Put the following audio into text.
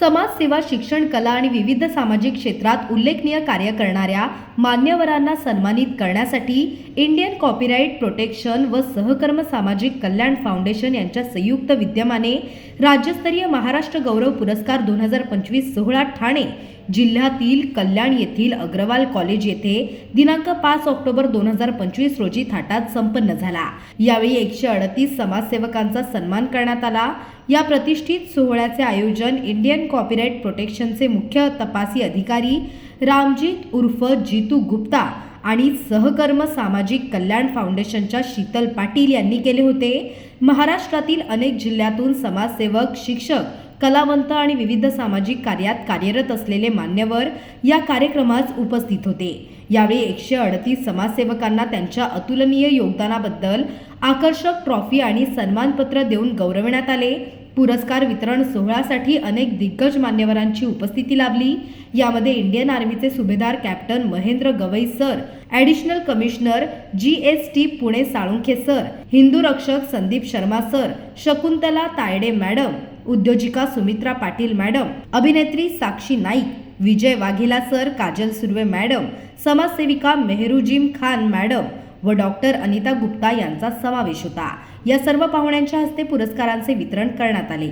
समाजसेवा शिक्षण कला आणि विविध सामाजिक क्षेत्रात उल्लेखनीय कार्य करणाऱ्या मान्यवरांना सन्मानित करण्यासाठी इंडियन कॉपीराईट प्रोटेक्शन व सहकर्म सामाजिक कल्याण फाउंडेशन यांच्या संयुक्त विद्यमाने राज्यस्तरीय महाराष्ट्र गौरव पुरस्कार दोन हजार पंचवीस सोहळा ठाणे जिल्ह्यातील कल्याण येथील अग्रवाल कॉलेज येथे दिनांक पाच ऑक्टोबर दोन हजार पंचवीस रोजी थाटात संपन्न झाला. यावेळी एकशे अडतीस समाजसेवकांचा सन्मान करण्यात आला. या प्रतिष्ठित सोहळ्याचे आयोजन इंडियन कॉपीराईट प्रोटेक्शनचे मुख्य तपासी अधिकारी रामजीत उर्फ जितू गुप्ता आणि सहकर्म सामाजिक कल्याण फाउंडेशनच्या शीतल पाटील यांनी केले होते. महाराष्ट्रातील अनेक जिल्ह्यातून समाजसेवक शिक्षक कलावंत आणि विविध सामाजिक कार्यात कार्यरत असलेले मान्यवर या कार्यक्रमास उपस्थित होते. यावेळी एकशे अडतीस समाजसेवकांना त्यांच्या अतुलनीय योगदानाबद्दल आकर्षक ट्रॉफी आणि सन्मानपत्र देऊन गौरविण्यात आले. पुरस्कार वितरण सोहळ्यासाठी अनेक दिग्गज मान्यवरांची उपस्थिती लाभली. यामध्ये Indian आर्मीचे subedar captain Mahendra Gawai sir additional commissioner G S T Pune Salunkhe sir Hindu रक्षक संदीप शर्मा सर शकुंतला तायडे मॅडम उद्योजिका सुमित्रा पाटील मॅडम अभिनेत्री साक्षी नाईक विजय वाघेला सर काजल सुर्वे मॅडम समाजसेविका मेहरूजीम खान मॅडम व डॉक्टर अनिता गुप्ता यांचा समावेश होता. या सर्व पाहुण्यांच्या हस्ते पुरस्कारांचे वितरण करण्यात आले.